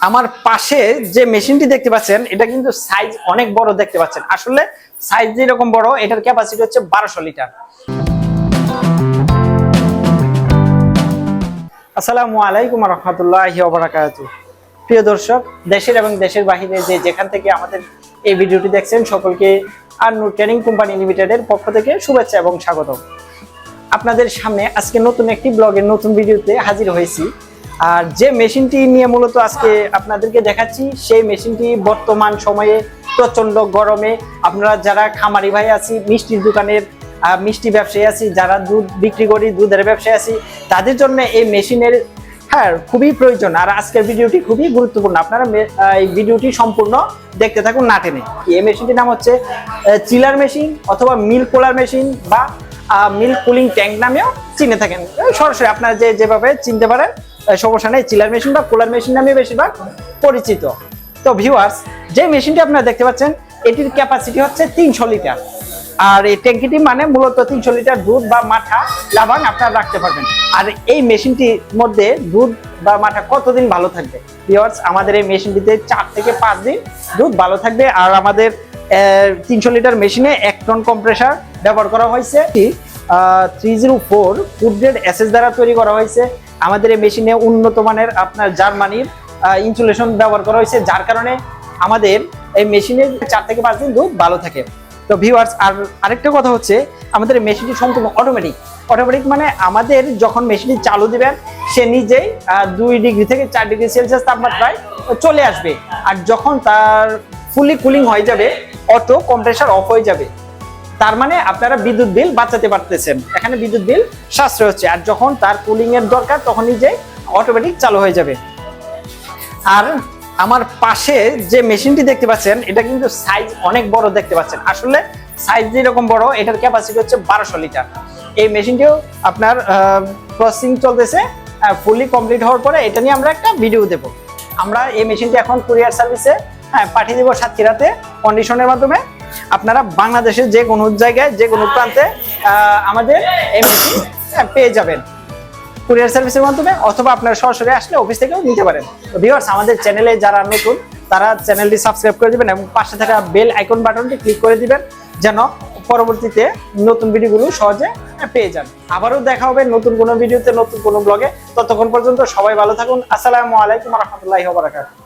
আমার পাশে যে মেশিনটি দেখতে পাচ্ছেন, এটা কিন্তু সাইজ অনেক বড় দেখতে পাচ্ছেন। আসলে সাইজ যেরকম বড়, এটার ক্যাপাসিটি হচ্ছে বারোশো লিটার। আসসালামু আলাইকুম রহমতুল্লাহি ওবরাকাতু। প্রিয় দর্শক, দেশের এবং দেশের বাহিরে যে যেখান থেকে আমাদের এই ভিডিওটি দেখছেন, সকলকে আর নূর ট্রেনিং কোম্পানি লিমিটেডের পক্ষ থেকে শুভেচ্ছা এবং স্বাগত আপনাদের সামনে আজকে নতুন একটি ব্লগের নতুন ভিডিওতে হাজির হয়েছি। আর যে মেশিনটি নিয়ে মূলত আজকে আপনাদেরকে দেখাচ্ছি, সেই মেশিনটি বর্তমান সময়ে প্রচণ্ড গরমে। আপনারা যারা খামারি ভাই আছি, মিষ্টির দোকানের মিষ্টি ব্যবসায়ী আছি, যারা দুধ বিক্রি করি, দুধের ব্যবসায়ী আছি, তাদের জন্য এই মেশিনের হ্যাঁ খুবই প্রয়োজন। আর আজকের ভিডিওটি খুবই গুরুত্বপূর্ণ। আপনারা এই ভিডিওটি সম্পূর্ণ দেখতে থাকুন, না টেনে। এই মেশিনটির নাম হচ্ছে চিলার মেশিন অথবা মিল্ক কোলার মেশিন বা মিল্ক কুলিং ট্যাঙ্ক নামেও চিনে থাকেন। সরাসরি আপনারা যে যেভাবে চিনতে পারেন সমস্যা নেই। চিলার মেশিন বা কুলার মেশিন নামে বেশিরভাগ পরিচিত। তো ভিউয়ার্স যে মেশিনটি আপনারা দেখতে পাচ্ছেন, এটির ক্যাপাসিটি হচ্ছে তিনশো লিটার। আর এই ট্যাঙ্কিটি মানে মূলত তিনশো লিটার দুধ বা মাঠা লাভাং আপনারা রাখতে পারবেন। আর এই মেশিনটির মধ্যে দুধ বা মাঠা কতদিন ভালো থাকবে? ভিউয়ার্স আমাদের এই মেশিনটিতে চার থেকে পাঁচ দিন দুধ ভালো থাকবে। আর আমাদের তিনশো লিটার মেশিনে এক টন কম্প্রেসার ব্যবহার করা হয়েছে। Three zero four food grade SS দ্বারা তৈরি করা হয়েছে। আমাদের এই মেশিনে উন্নত মানের আপনার জার্মানির ইনসুলেশন ব্যবহার করা হয়েছে, যার কারণে আমাদের এই মেশিনের চার থেকে পাঁচ দিন দুধ ভালো থাকে। তো ভিউয়ার্স আর আরেকটা কথা হচ্ছে, আমাদের মেশিনটি সম্পূর্ণ অটোমেটিক অটোমেটিক মানে আমাদের যখন মেশিনটি চালু দিবেন, সে নিজেই দুই ডিগ্রি থেকে চার ডিগ্রি সেলসিয়াস তাপমাত্রায় চলে আসবে। আর যখন তার ফুলি কুলিং হয়ে যাবে, অটো কম্প্রেসার অফ হয়ে যাবে। তার মানে আপনারা বিদ্যুৎ বিল বাঁচাতে পারতেছেন। এখানে বিদ্যুৎ বিল সাশ্রয় হচ্ছে আর যখন তার কুলিং এর দরকার তখন নিজেই অটোমেটিক চালু হয়ে যাবে। আর আমার পাশে যে মেশিনটি দেখতে পাচ্ছেন, এটা কিন্তু সাইজ অনেক বড় দেখতে পাচ্ছেন। আসলে সাইজ যেরকম বড়, এটার ক্যাপাসিটি হচ্ছে বারোশো লিটার। এই মেশিনটিও আপনার প্রসেসিং চলতেছে ফুললি কমপ্লিট হওয়ার পরে এটা নিয়ে আমরা একটা ভিডিও দেব। আমরা এই মেশিনটি এখন কুরিয়ার সার্ভিসে হ্যাঁ পাঠিয়ে দেবো সাতক্ষীরাতে কন্ডিশনের মাধ্যমে। আপনারা বাংলাদেশের যে কোনো জায়গায়, যে কোনো প্রান্তে আমাদের এই মেশিন পেয়ে যাবেন। কুরিয়ার সার্ভিসের মাধ্যমে অথবা আপনারা সরাসরি আসলে অফিস থেকেও নিতে পারেন। তো ভিউয়ার্স আমাদের চ্যানেলে যারা নতুন, তারা চ্যানেলটি সাবস্ক্রাইব করে দিবেন এবং পাশে থাকা বেল আইকন বাটনটি ক্লিক করে দিবেন, যেন পরবর্তীতে নতুন ভিডিওগুলো সহজে পেয়ে যান। আবারও দেখা হবে নতুন কোনো ভিডিওতে নতুন কোনো ব্লগে ততক্ষণ পর্যন্ত সবাই ভালো থাকুন। আসসালামু আলাইকুম রহমতুল্লাহি বারাকাতুহু।